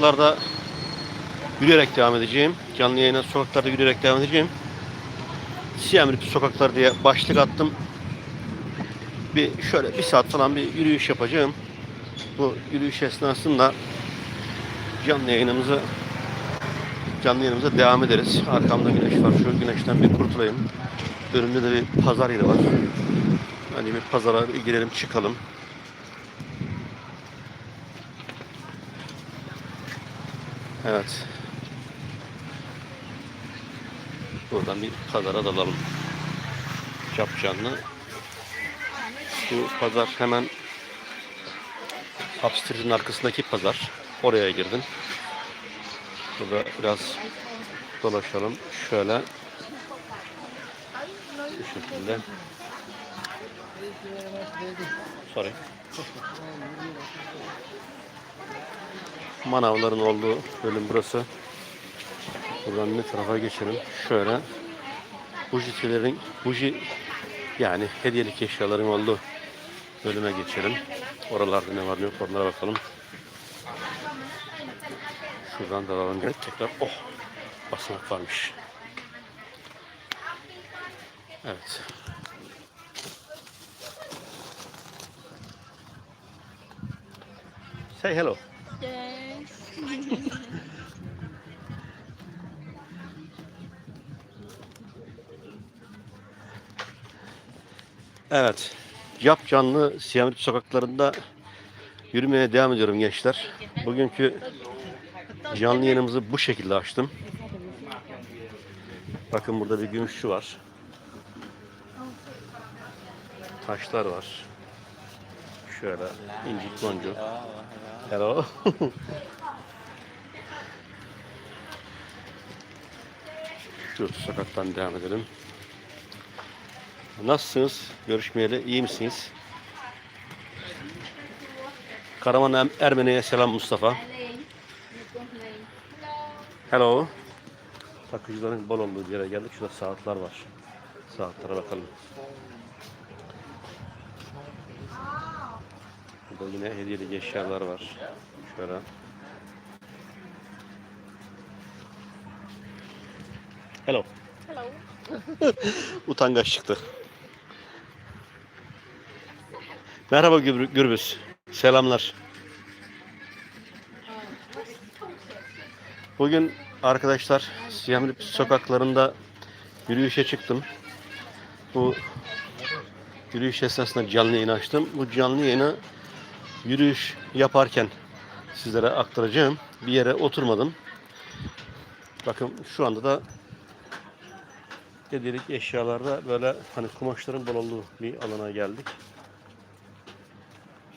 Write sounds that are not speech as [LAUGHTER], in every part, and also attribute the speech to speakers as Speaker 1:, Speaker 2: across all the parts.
Speaker 1: sokaklarda yürüyerek devam edeceğim. Canlı yayına sokaklarda yürüyerek devam edeceğim. Siyam Reap sokaklar diye başlık attım. Bir şöyle bir saat falan bir yürüyüş yapacağım. Bu yürüyüş esnasında canlı yayınımızı canlı yayınımıza devam ederiz. Arkamda güneş var. Şu güneşten bir kurtulayım. Önümde de bir pazar yeri var. Hani bir pazara bir girelim çıkalım. Evet. Buradan bir pazara dalalım. Capcanlı. Bu pazar hemen Upstreet'in arkasındaki pazar. Oraya girdim. Burada biraz dolaşalım. Şöyle. Bu şekilde. Sorry. Manavların olduğu bölüm burası. Buradan ne tarafa geçelim? Şöyle. Bujitilerin, buji yani hediyelik eşyaların olduğu bölüme geçelim. Oralarda ne var ne yok onlara bakalım. Şuradan da alalım gel tekrar. Oh! Basamak varmış. Evet. Say hello. Evet. Yap canlı Siyamet sokaklarında yürümeye devam ediyorum gençler. Bugünkü canlı yayınımızı bu şekilde açtım. Bakın burada bir gümüşçü var. Taşlar var. Şöyle incik boncuk. Hello. [LAUGHS] Şu sokaktan devam edelim. Nasılsınız? Görüşmeyeli iyi misiniz? Karaman Em- Ermeni'ye selam Mustafa. Hello. Takıcıların bol olduğu bir yere geldik. Şurada saatler var. Saatlere bakalım. Burada yine hediyeli eşyalar var. Şöyle. Hello.
Speaker 2: Hello. [LAUGHS]
Speaker 1: Utangaç çıktı. Merhaba Gürbüz. Gürbüz. Selamlar. Bugün arkadaşlar Siyamrip sokaklarında yürüyüşe çıktım. Bu yürüyüş esnasında canlı yayın açtım. Bu canlı yayını yürüyüş yaparken sizlere aktaracağım. Bir yere oturmadım. Bakın şu anda da hediyelik eşyalarda böyle hani kumaşların bol olduğu bir alana geldik.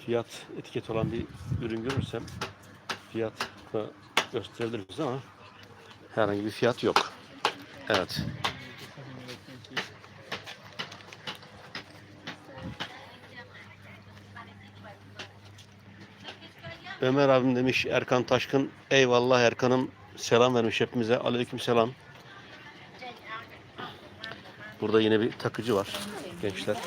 Speaker 1: Fiyat etiket olan bir ürün görürsem fiyat gösterebiliriz ama herhangi bir fiyat yok. Evet. Ömer abim demiş Erkan Taşkın eyvallah Erkan'ım selam vermiş hepimize aleyküm selam. Burada yine bir takıcı var gençler.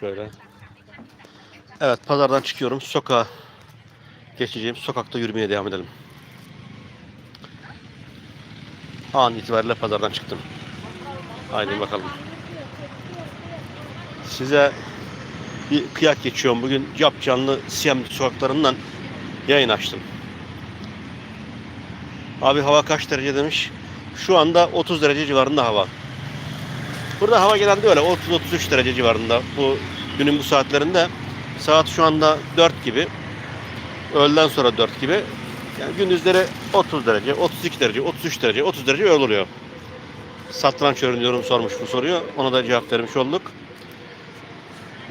Speaker 1: Şöyle. Evet pazardan çıkıyorum. Sokağa geçeceğim. Sokakta yürümeye devam edelim. An itibariyle pazardan çıktım. Haydi bakalım. Size bir kıyak geçiyorum. Bugün cap canlı Siyam sokaklarından yayın açtım. Abi hava kaç derece demiş. Şu anda 30 derece civarında hava. Burada hava genelde öyle 30-33 derece civarında. Bu günün bu saatlerinde saat şu anda 4 gibi. Öğleden sonra 4 gibi. Yani gündüzleri 30 derece, 32 derece, 33 derece, 30 derece öyle oluyor. Satranç öğreniyorum sormuş bu soruyu. Ona da cevap vermiş olduk.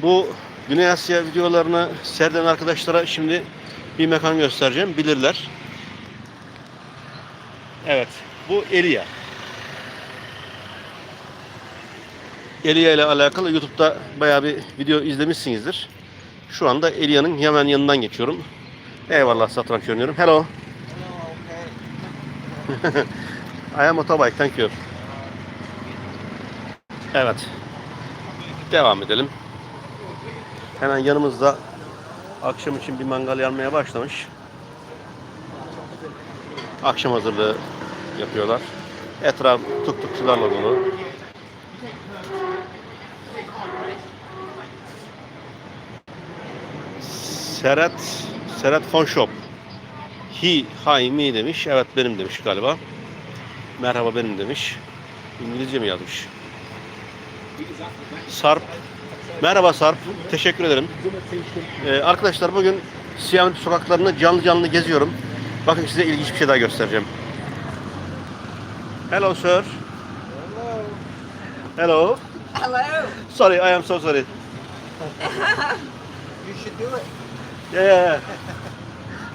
Speaker 1: Bu Güney Asya videolarını seyreden arkadaşlara şimdi bir mekan göstereceğim. Bilirler. Evet. Bu Elia. Elia ile alakalı YouTube'da bayağı bir video izlemişsinizdir. Şu anda Elia'nın hemen yanından geçiyorum. Eyvallah satranç oynuyorum. Hello. [LAUGHS] I am motorbike. Thank you. Evet. Devam edelim. Hemen yanımızda Akşam için bir mangal yanmaya başlamış. Akşam hazırlığı yapıyorlar. Etraf tuktukçularla dolu. Serhat Serhat Fon Shop. Hi, me demiş. Evet benim demiş galiba. Merhaba benim demiş. İngilizce mi yazmış? Sarp. Merhaba Sarp. Teşekkür ederim. Ee, arkadaşlar bugün Siyamet sokaklarını canlı canlı geziyorum. Bakın size ilginç bir şey daha göstereceğim. Hello sir. Hello.
Speaker 2: Hello.
Speaker 1: Sorry, I am so sorry.
Speaker 2: You should do it.
Speaker 1: Yeah, yeah, yeah.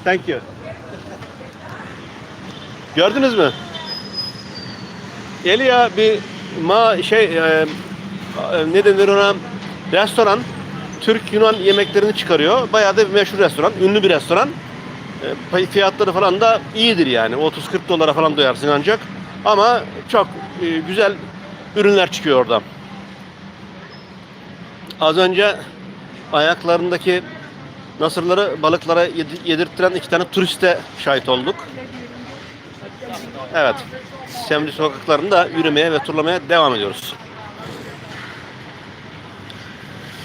Speaker 1: Thank you. Gördünüz mü? Elia bir ma şey e, e, ne denir ona restoran Türk Yunan yemeklerini çıkarıyor. Bayağı da bir meşhur restoran, ünlü bir restoran. E, fiyatları falan da iyidir yani. 30-40 dolara falan doyarsın ancak. Ama çok e, güzel ürünler çıkıyor orada. Az önce ayaklarındaki nasırları balıklara yedi- yedirttiren iki tane turiste şahit olduk. Evet. Semri sokaklarında yürümeye ve turlamaya devam ediyoruz.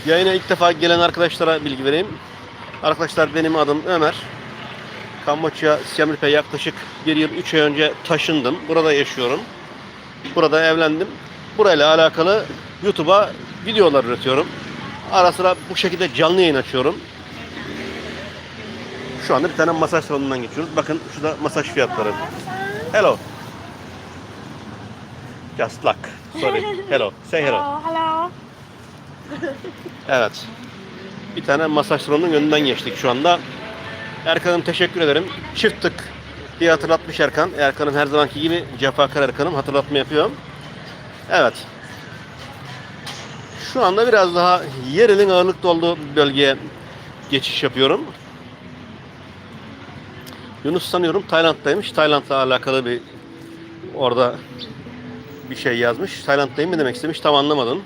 Speaker 1: Yayına ilk defa gelen arkadaşlara bilgi vereyim. Arkadaşlar benim adım Ömer. Kamboçya Siem Reap'e yaklaşık bir yıl, üç ay önce taşındım. Burada yaşıyorum. Burada evlendim. Burayla alakalı YouTube'a videolar üretiyorum. Ara sıra bu şekilde canlı yayın açıyorum. Şu anda bir tane masaj salonundan geçiyoruz. Bakın şurada masaj fiyatları. Hello. Just luck. Sorry. Hello. Say. Hello,
Speaker 3: hello.
Speaker 1: Evet. Bir tane masaj salonunun önünden geçtik şu anda. Erkan'ım teşekkür ederim. Çift tık diye hatırlatmış Erkan. Erkan'ın her zamanki gibi cefakar Erkan'ım hatırlatma yapıyorum. Evet. Şu anda biraz daha yerinin ağırlıklı olduğu bölgeye geçiş yapıyorum. Yunus sanıyorum Tayland'daymış. Tayland'la alakalı bir orada bir şey yazmış. Tayland'dayım mı demek istemiş tam anlamadım.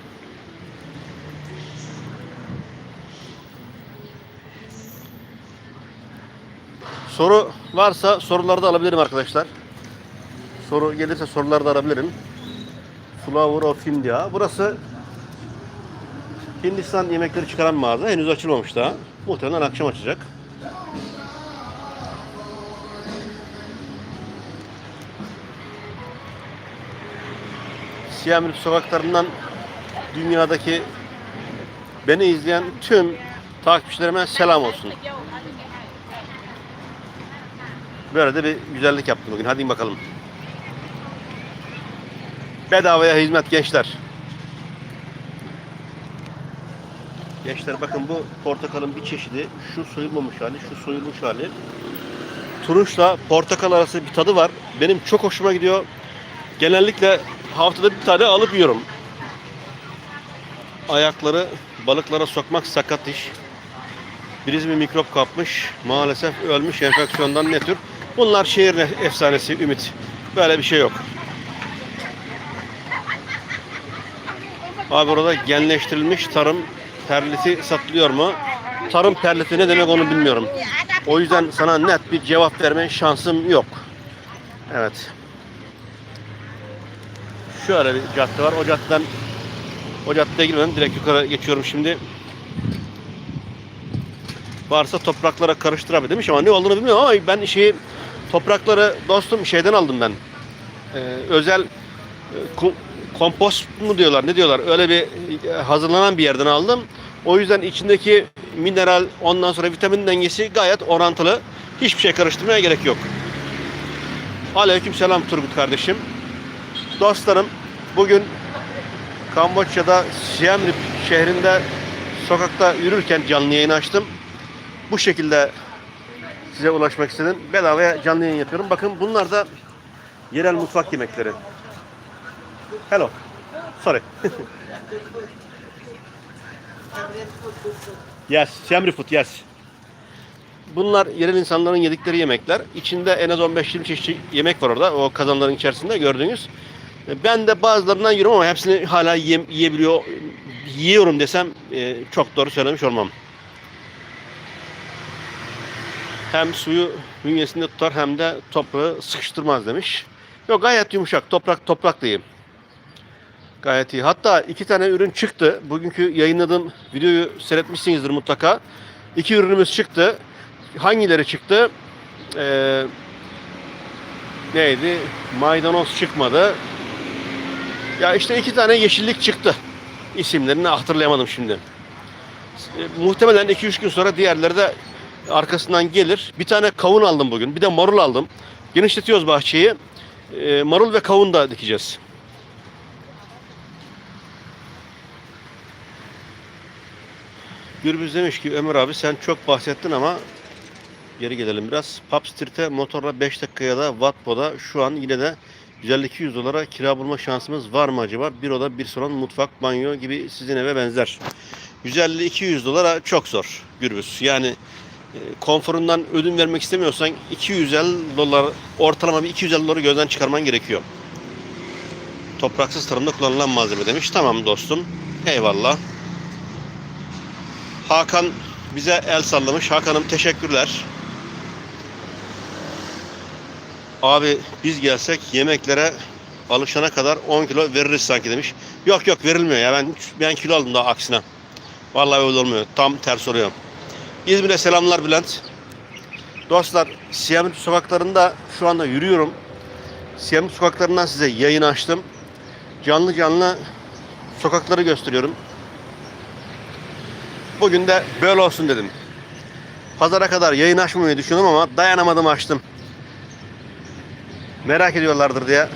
Speaker 1: Soru varsa soruları da alabilirim arkadaşlar. Soru gelirse soruları da alabilirim. Flower of India. Burası Hindistan yemekleri çıkaran mağaza. Henüz açılmamış daha. Muhtemelen akşam açacak. Siyah Reap sokaklarından dünyadaki beni izleyen tüm takipçilerime selam olsun. Böyle de bir güzellik yaptım bugün. Hadi bakalım. Bedavaya hizmet gençler. Gençler bakın bu portakalın bir çeşidi. Şu soyulmamış hali, şu soyulmuş hali. Turunçla portakal arası bir tadı var. Benim çok hoşuma gidiyor. Genellikle haftada bir tane alıp yiyorum. Ayakları balıklara sokmak sakat iş. Birisi bir mikrop kapmış. Maalesef ölmüş enfeksiyondan ne tür? Bunlar şehir efsanesi Ümit. Böyle bir şey yok. Abi orada genleştirilmiş tarım perliti satılıyor mu? Tarım perliti ne demek onu bilmiyorum. O yüzden sana net bir cevap verme şansım yok. Evet. Şöyle bir cadde var. O caddeden o caddeye girmem. Direkt yukarı geçiyorum şimdi. Varsa topraklara karıştırabilir demiş ama ne olduğunu bilmiyorum ama ben şeyi toprakları dostum şeyden aldım ben. Ee, özel e, kom- kompost mu diyorlar ne diyorlar öyle bir e, hazırlanan bir yerden aldım. O yüzden içindeki mineral ondan sonra vitamin dengesi gayet orantılı. Hiçbir şey karıştırmaya gerek yok. Aleyküm selam Turgut kardeşim. Dostlarım bugün Kamboçya'da Siem Reap şehrinde sokakta yürürken canlı yayın açtım. Bu şekilde size ulaşmak istedim. Bedavaya canlı yayın yapıyorum. Bakın bunlar da yerel mutfak yemekleri. Hello. Sorry. [LAUGHS] yes, Siem Reap food, yes. Bunlar yerel insanların yedikleri yemekler. İçinde en az 15-20 çeşit yemek var orada. O kazanların içerisinde gördüğünüz. Ben de bazılarından yiyorum ama hepsini hala yiye- yiyebiliyor, yiyorum desem e, çok doğru söylemiş olmam. Hem suyu bünyesinde tutar hem de toprağı sıkıştırmaz demiş. Yok gayet yumuşak. Toprak toprak diyeyim. Gayet iyi. Hatta iki tane ürün çıktı. Bugünkü yayınladığım videoyu seyretmişsinizdir mutlaka. İki ürünümüz çıktı. Hangileri çıktı? Ee, neydi? Maydanoz çıkmadı. Ya işte iki tane yeşillik çıktı. İsimlerini hatırlayamadım şimdi. E, muhtemelen 2-3 gün sonra diğerleri de arkasından gelir. Bir tane kavun aldım bugün. Bir de marul aldım. Genişletiyoruz bahçeyi. E, marul ve kavun da dikeceğiz. Gürbüz demiş ki Ömer abi sen çok bahsettin ama geri gelelim biraz. Pub Street'e motorla 5 dakikaya da Wattpo'da şu an yine de 150-200 dolara kira bulma şansımız var mı acaba? Bir oda, bir salon, mutfak, banyo gibi sizin eve benzer. 150-200 dolara çok zor Gürbüz. Yani konforundan ödün vermek istemiyorsan 250 dolar ortalama bir 250 doları gözden çıkarman gerekiyor. Topraksız tarımda kullanılan malzeme demiş. Tamam dostum. Eyvallah. Hakan bize el sallamış. Hakan'ım teşekkürler. Abi biz gelsek yemeklere alışana kadar 10 kilo veririz sanki demiş. Yok yok verilmiyor ya ben ben kilo aldım daha aksine. Vallahi öyle olmuyor. Tam ters oluyor. İzmir'e selamlar Bülent. Dostlar Siyamet sokaklarında şu anda yürüyorum. Siyamet sokaklarından size yayın açtım. Canlı canlı sokakları gösteriyorum. Bugün de böyle olsun dedim. Pazara kadar yayın açmamayı düşündüm ama dayanamadım açtım. Merak ediyorlardır diye.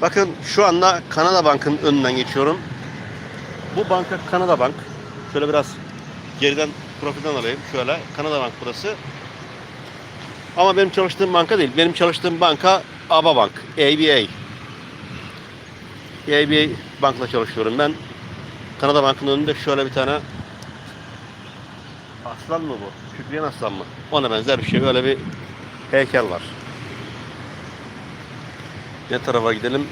Speaker 1: Bakın şu anda Kanada Bank'ın önünden geçiyorum. Bu banka Kanada Bank. Şöyle biraz geriden profilden alayım. Şöyle Kanada Bank burası. Ama benim çalıştığım banka değil. Benim çalıştığım banka ABA Bank. ABA. ABA Bank'la çalışıyorum ben. Kanada Bank'ın önünde şöyle bir tane aslan mı bu? Kükreyen aslan mı? Ona benzer bir şey. Öyle bir heykel var. Ne tarafa gidelim?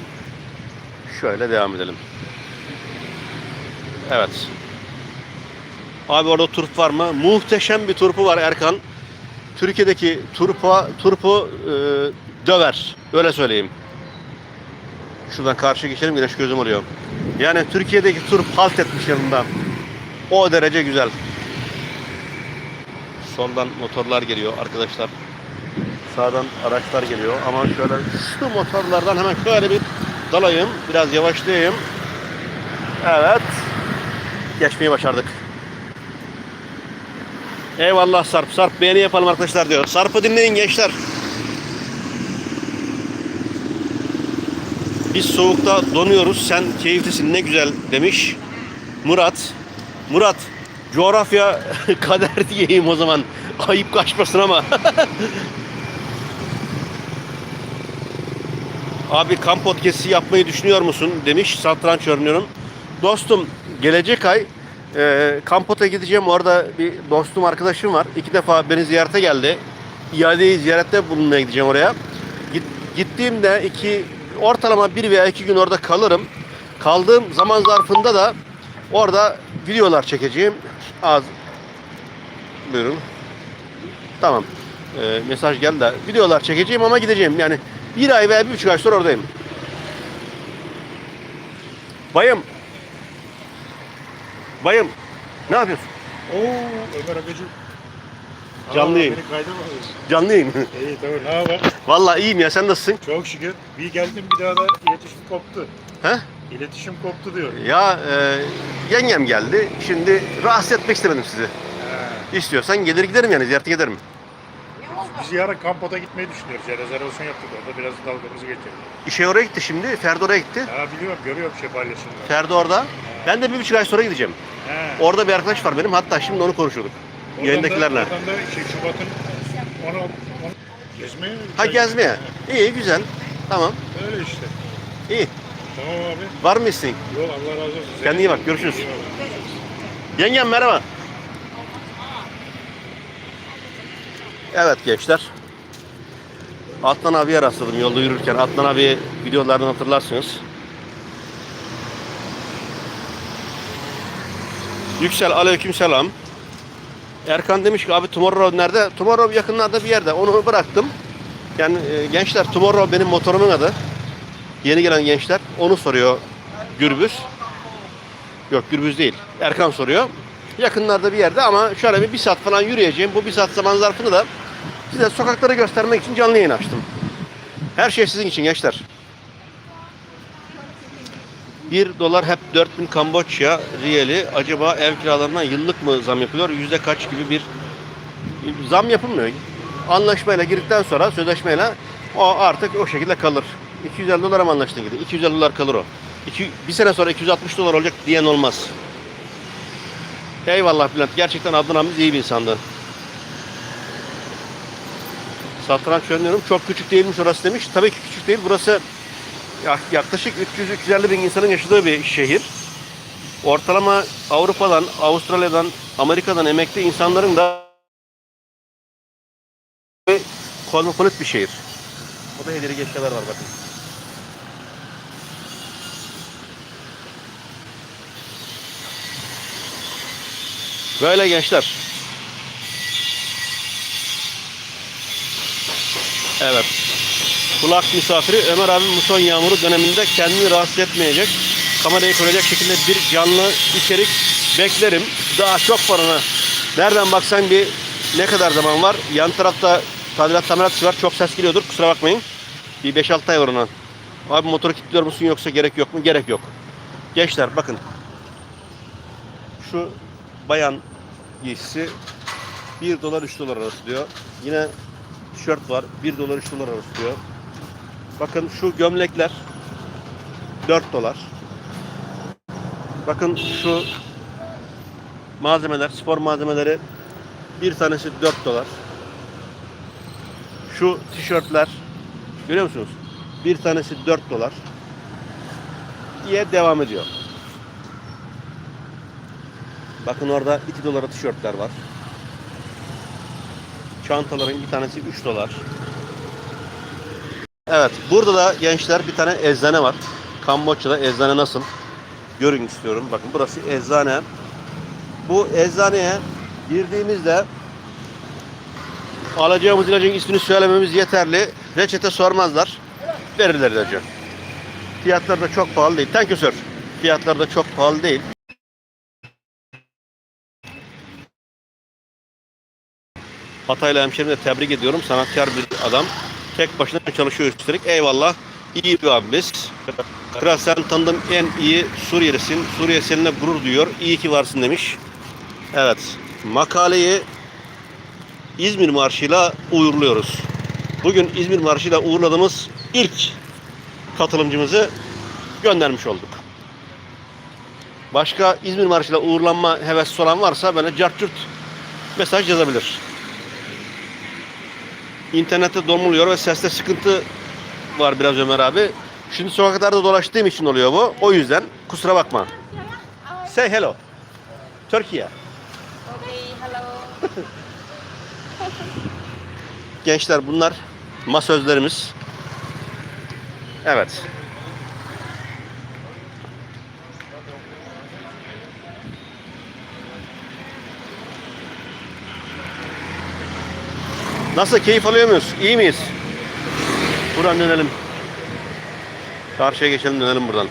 Speaker 1: Şöyle devam edelim. Evet. Abi orada turp var mı? Muhteşem bir turpu var Erkan. Türkiye'deki turpa, turpu e, döver. Öyle söyleyeyim. Şuradan karşı geçelim güneş gözüm oluyor. Yani Türkiye'deki turp halt etmiş yanında. O derece güzel. Soldan motorlar geliyor arkadaşlar. Sağdan araçlar geliyor ama şöyle şu motorlardan hemen şöyle bir dalayım. Biraz yavaşlayayım. Evet. Geçmeyi başardık. Eyvallah Sarp. Sarp beğeni yapalım arkadaşlar diyor. Sarp'ı dinleyin gençler. Biz soğukta donuyoruz. Sen keyiflisin ne güzel demiş. Murat. Murat coğrafya [LAUGHS] kader diyeyim o zaman. Ayıp kaçmasın ama. [LAUGHS] Abi kamp podcast'i yapmayı düşünüyor musun demiş. Satranç oynuyorum. Dostum gelecek ay e, Kampot'a gideceğim. Orada bir dostum arkadaşım var. İki defa beni ziyarete geldi. İadeyi ziyarette bulunmaya gideceğim oraya. Git, gittiğimde iki ortalama bir veya iki gün orada kalırım. Kaldığım zaman zarfında da orada videolar çekeceğim. Az buyurun. Tamam. E, mesaj geldi de videolar çekeceğim ama gideceğim. Yani bir ay veya bir buçuk ay sonra oradayım. Bayım. Bayım. Ne yapıyorsun?
Speaker 2: Oo Ömer Agacım.
Speaker 1: Canlı yayın.
Speaker 2: Beni kayda mı alıyorsun?
Speaker 1: Canlı yayın.
Speaker 2: İyi tamam ne haber?
Speaker 1: Vallahi iyiyim ya sen nasılsın?
Speaker 2: Çok şükür. Bir geldim bir daha da iletişim koptu.
Speaker 1: He?
Speaker 2: İletişim koptu diyor.
Speaker 1: Ya e, yengem geldi. Şimdi rahatsız etmek istemedim sizi.
Speaker 2: He.
Speaker 1: İstiyorsan gelir giderim yani ziyarete giderim.
Speaker 2: Biz yarın Kampot'a gitmeyi düşünüyoruz. Ya rezervasyon yaptık orada. Biraz dalgamızı geçelim.
Speaker 1: İşe oraya gitti şimdi. Ferdi oraya gitti.
Speaker 2: Ha biliyorum görüyorum şey paylaşımda.
Speaker 1: Ferdi orada. Ben de bir buçuk ay sonra gideceğim.
Speaker 2: He.
Speaker 1: Orada bir arkadaş var benim. Hatta şimdi onu konuşuyorduk.
Speaker 2: Oradan
Speaker 1: Yayındakilerle.
Speaker 2: Da, oradan da şey, Şubat'ın 10 10 gezmeye?
Speaker 1: Ha gezmeye. İyi güzel. Tamam.
Speaker 2: Öyle işte.
Speaker 1: İyi.
Speaker 2: Tamam abi.
Speaker 1: Var mı isteğin?
Speaker 2: Yok Allah razı olsun.
Speaker 1: Kendine iyi bak, görüşürüz.
Speaker 2: Eyvallah.
Speaker 1: Yengem merhaba. Evet gençler. Atlan abiye rastladım yolda yürürken. Atlan abi videolarını hatırlarsınız. Yüksel aleyküm selam. Erkan demiş ki abi Tomorrow nerede? Tomorrow yakınlarda bir yerde. Onu bıraktım. Yani e, gençler Tomorrow benim motorumun adı. Yeni gelen gençler onu soruyor Gürbüz. Yok Gürbüz değil. Erkan soruyor. Yakınlarda bir yerde ama şöyle bir, bir saat falan yürüyeceğim. Bu bir saat zaman zarfını da size sokakları göstermek için canlı yayın açtım. Her şey sizin için gençler. 1 dolar hep 4000 Kamboçya riyeli. Acaba ev kiralarına yıllık mı zam yapılıyor? Yüzde kaç gibi bir zam yapılmıyor. Anlaşmayla girdikten sonra sözleşmeyle o artık o şekilde kalır. 250 dolara mı anlaştın gibi? 250 dolar kalır o. İki, bir sene sonra 260 dolar olacak diyen olmaz. Eyvallah Bülent. Gerçekten Adnan abimiz iyi bir insandı. Satranç oynuyorum. Çok küçük değilmiş orası demiş. Tabii ki küçük değil. Burası yaklaşık 300-350 bin insanın yaşadığı bir şehir. Ortalama Avrupa'dan, Avustralya'dan, Amerika'dan emekli insanların da kozmopolit bir şehir. O da hediye geçmeler var bakın. Böyle gençler. Evet. Kulak misafiri Ömer abi muson yağmuru döneminde kendini rahatsız etmeyecek, kamerayı koyacak şekilde bir canlı içerik beklerim. Daha çok var ona. Nereden baksan bir ne kadar zaman var. Yan tarafta tadilat tamirat var. Çok ses geliyordur. Kusura bakmayın. Bir 5-6 ay var ona. Abi motoru kilitliyor musun yoksa gerek yok mu? Gerek yok. Gençler bakın. Şu bayan giysisi 1 dolar 3 dolar arası diyor. Yine tişört var 1 dolar 3 dolar arası diyor. Bakın şu gömlekler 4 dolar. Bakın şu malzemeler, spor malzemeleri bir tanesi 4 dolar. Şu tişörtler görüyor musunuz? Bir tanesi 4 dolar diye devam ediyor. Bakın orada 2 dolara tişörtler var. Çantaların bir tanesi 3 dolar. Evet, burada da gençler bir tane eczane var. Kamboçya'da eczane nasıl? Görün istiyorum. Bakın burası eczane. Bu eczaneye girdiğimizde alacağımız ilacın ismini söylememiz yeterli. Reçete sormazlar. Verirler ilacı. Fiyatları da çok pahalı değil. Thank you sir. Fiyatları da çok pahalı değil. Hataylı hemşerimi de tebrik ediyorum. Sanatkar bir adam. Tek başına çalışıyor üstelik. Eyvallah. İyi bir abimiz. Kral sen tanıdığım en iyi Suriyelisin. Suriye seninle gurur duyuyor. İyi ki varsın demiş. Evet. Makaleyi İzmir Marşı'yla uğurluyoruz. Bugün İzmir Marşı'yla uğurladığımız ilk katılımcımızı göndermiş olduk. Başka İzmir Marşı'yla uğurlanma hevesli olan varsa bana cartçurt mesaj yazabilir. İnternette donuluyor ve seste sıkıntı var biraz Ömer abi. Şimdi sokaklarda dolaştığım için oluyor bu. O yüzden kusura bakma. Say hello. Türkiye.
Speaker 3: Okay, hello.
Speaker 1: Gençler bunlar masözlerimiz. Evet. Nasıl keyif alıyor muyuz? İyi miyiz? Buradan dönelim. Karşıya geçelim dönelim buradan.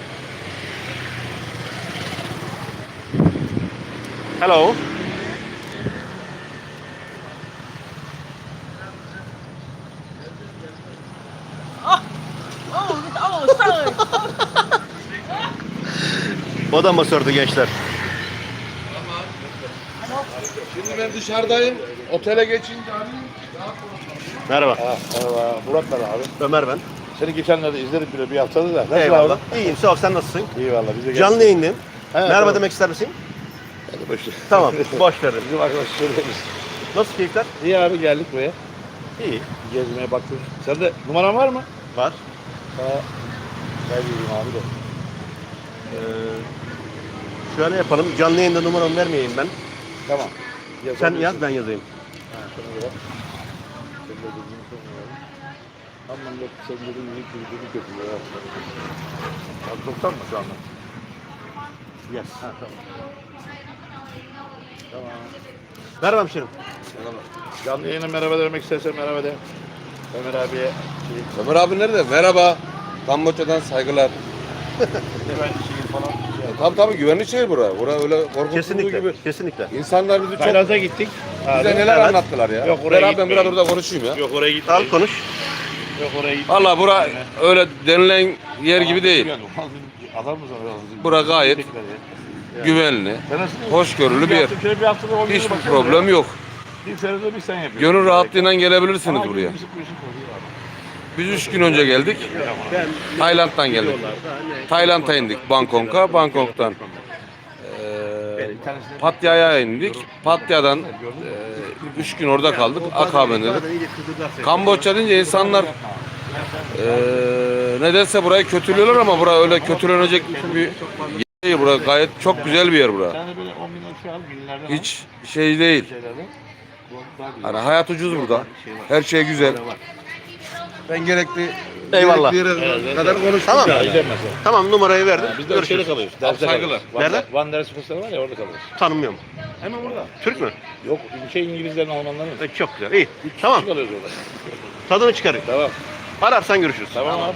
Speaker 1: Hello.
Speaker 3: Oh, oh, sorry.
Speaker 1: O da masördü gençler.
Speaker 4: Şimdi ben dışarıdayım. Otele geçince arayayım.
Speaker 1: Merhaba.
Speaker 4: Ha, merhaba. Murat ben abi.
Speaker 1: Ömer ben.
Speaker 4: Seni geçenlerde izledim bile bir haftada da. Nasıl
Speaker 1: Eyvallah.
Speaker 4: abi?
Speaker 1: İyiyim sağ ol sen nasılsın?
Speaker 4: İyi valla bize gelsin.
Speaker 1: Canlı yayındayım.
Speaker 4: He,
Speaker 1: Merhaba
Speaker 4: tamam.
Speaker 1: demek ister misin?
Speaker 4: Hadi boş ver.
Speaker 1: Tamam [LAUGHS] boş verin.
Speaker 4: Bizim arkadaş söyleriz.
Speaker 1: Nasıl keyifler?
Speaker 4: İyi abi geldik buraya.
Speaker 1: İyi.
Speaker 4: Gezmeye baktık. Sende numaran var mı?
Speaker 1: Var.
Speaker 4: Ha. Ben gireyim abi de.
Speaker 1: Ee, şöyle yapalım. Canlı yayında numaramı vermeyeyim ben.
Speaker 4: Tamam.
Speaker 1: Sen yaz ben yazayım.
Speaker 4: Ha, dediğini sormuyorum. Aman yok dedin iyi kötü ya. Abi 90 mı şu anda?
Speaker 1: Yes.
Speaker 4: Ha tamam. Tamam.
Speaker 1: Merhaba hemşerim.
Speaker 2: Canlı yayına merhaba demek istersen merhaba de. Ömer abiye
Speaker 5: Ömer abi nerede? Merhaba. Kamboçya'dan saygılar.
Speaker 2: güvenli şeyi falan.
Speaker 5: Tabii tabii güvenli şehir bura. Bura öyle korkutulduğu
Speaker 1: Kesinlikle.
Speaker 5: gibi.
Speaker 1: Kesinlikle.
Speaker 5: İnsanlar bizi çok
Speaker 2: Tayland'a gittik.
Speaker 5: bize neler
Speaker 1: Evet.
Speaker 5: anlattılar ya.
Speaker 2: Yok, oraya
Speaker 5: Beraber ben biraz orada konuşayım ya.
Speaker 2: Yok oraya
Speaker 1: Al
Speaker 2: gitmeyin.
Speaker 1: konuş.
Speaker 2: Yok oraya gitmeyin.
Speaker 5: Valla bura öyle denilen yer gibi değil.
Speaker 2: Adam mı?
Speaker 5: Bura gayet güvenli, hoşgörülü bir yer.
Speaker 2: Şöyle bir haftada on
Speaker 5: Hiçbir problem yok.
Speaker 2: Bir senede bir sen yapıyorsun.
Speaker 5: Gönül rahatlığıyla gelebilirsiniz buraya. Biz üç gün önce geldik. Tayland'dan geldik. Tayland'a indik Bangkok'a. Bangkok'tan eee Pattaya'ya indik. Pattaya'dan eee, üç gün orada kaldık. Akabinde dedik. Kamboçya deyince insanlar eee nedense burayı kötülüyorlar ama bura öyle kötülenecek bir yer. Bura gayet çok güzel bir yer bura.
Speaker 2: Sen de böyle 10 bin ölçü al, binlerden al
Speaker 5: Hiç şey değil. Hani hayat ucuz burada. Her şey güzel. Ben gerekli
Speaker 1: Eyvallah.
Speaker 5: gerekli yere kadar konuştum.
Speaker 1: Tamam.
Speaker 2: mesela.
Speaker 1: Tamam numarayı verdim.
Speaker 2: Biz de şeyde
Speaker 1: Görüşürüz.
Speaker 2: kalıyoruz.
Speaker 5: Abi
Speaker 2: Derste
Speaker 5: saygılar.
Speaker 2: kalıyoruz.
Speaker 1: Nerede?
Speaker 2: Van, Ders Festival var ya orada kalıyoruz.
Speaker 1: Tanımıyorum.
Speaker 2: Hemen burada.
Speaker 1: Türk mü?
Speaker 2: Yok bir şey İngilizlerin Almanların.
Speaker 1: E, çok güzel. İyi. Tamam.
Speaker 2: Kalıyoruz orada.
Speaker 1: Tadını çıkarın.
Speaker 2: Tamam.
Speaker 1: Ararsan görüşürüz.
Speaker 2: Tamam abi.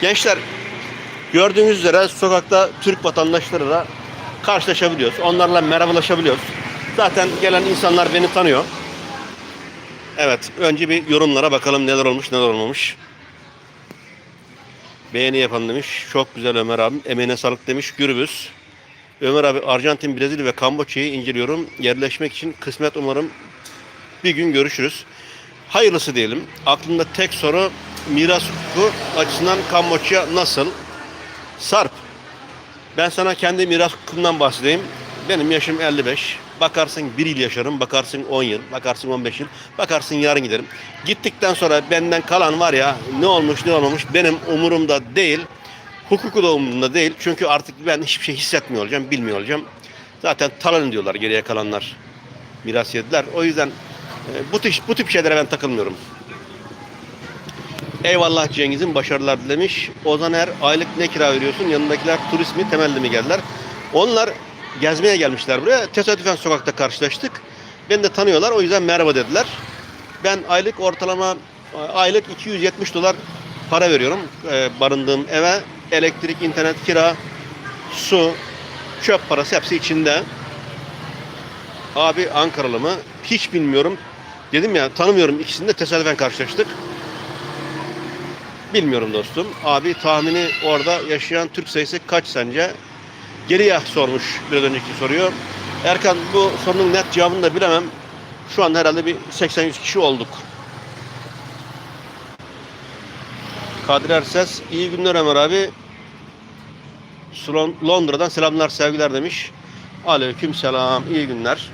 Speaker 1: Gençler gördüğünüz üzere sokakta Türk vatandaşlarıyla karşılaşabiliyoruz. Onlarla merhabalaşabiliyoruz. Zaten gelen insanlar beni tanıyor. Evet, önce bir yorumlara bakalım neler olmuş, neler olmamış. Beğeni yapan demiş. Çok güzel Ömer abim. Emeğine sağlık demiş. Gürbüz. Ömer abi Arjantin, Brezilya ve Kamboçya'yı inceliyorum. Yerleşmek için kısmet umarım bir gün görüşürüz. Hayırlısı diyelim. Aklımda tek soru miras hukuku açısından Kamboçya nasıl? Sarp. Ben sana kendi miras hukukumdan bahsedeyim. Benim yaşım 55. Bakarsın bir yıl yaşarım, bakarsın 10 yıl, bakarsın 15 yıl, bakarsın yarın giderim. Gittikten sonra benden kalan var ya ne olmuş ne olmamış benim umurumda değil. Hukuku da umurumda değil. Çünkü artık ben hiçbir şey hissetmiyor olacağım, bilmiyor olacağım. Zaten talan diyorlar geriye kalanlar. Miras yediler. O yüzden e, bu tip, bu tip şeylere ben takılmıyorum. Eyvallah Cengiz'in başarılar dilemiş. Ozan Er aylık ne kira veriyorsun? Yanındakiler turist mi temelli mi geldiler? Onlar gezmeye gelmişler buraya. Tesadüfen sokakta karşılaştık. Beni de tanıyorlar. O yüzden merhaba dediler. Ben aylık ortalama aylık 270 dolar para veriyorum e, barındığım eve. Elektrik, internet, kira, su, çöp parası hepsi içinde. Abi Ankaralı mı? Hiç bilmiyorum. Dedim ya tanımıyorum ikisini de tesadüfen karşılaştık. Bilmiyorum dostum. Abi tahmini orada yaşayan Türk sayısı kaç sence? Geriye sormuş biraz önceki soruyu. Erkan bu sorunun net cevabını da bilemem. Şu an herhalde bir 80-100 kişi olduk. Kadir Erses, iyi günler Ömer abi. Londra'dan selamlar, sevgiler demiş. Aleyküm selam, iyi günler.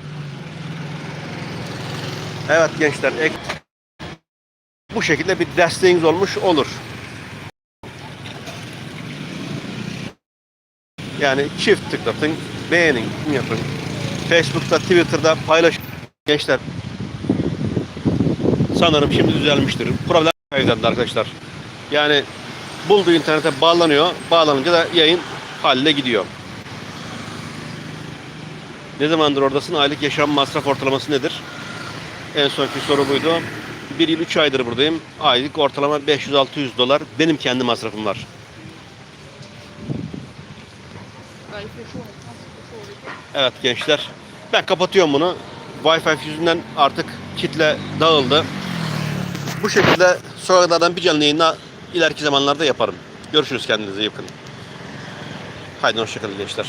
Speaker 1: Evet gençler, bu şekilde bir desteğiniz olmuş olur. Yani çift tıklatın, beğenin, yapın. Facebook'ta, Twitter'da paylaş. Gençler, sanırım şimdi düzelmiştir. Problem kaydetti arkadaşlar. Yani bulduğu internete bağlanıyor. Bağlanınca da yayın haline gidiyor. Ne zamandır oradasın? Aylık yaşam masraf ortalaması nedir? En sonki soru buydu. Bir yıl 3 aydır buradayım. Aylık ortalama 500-600 dolar benim kendi masrafım var. Evet gençler. Ben kapatıyorum bunu. Wi-Fi yüzünden artık kitle dağıldı. Bu şekilde sokaklardan bir canlı yayını ileriki zamanlarda yaparım. Görüşürüz kendinize iyi bakın. Haydi hoşçakalın gençler.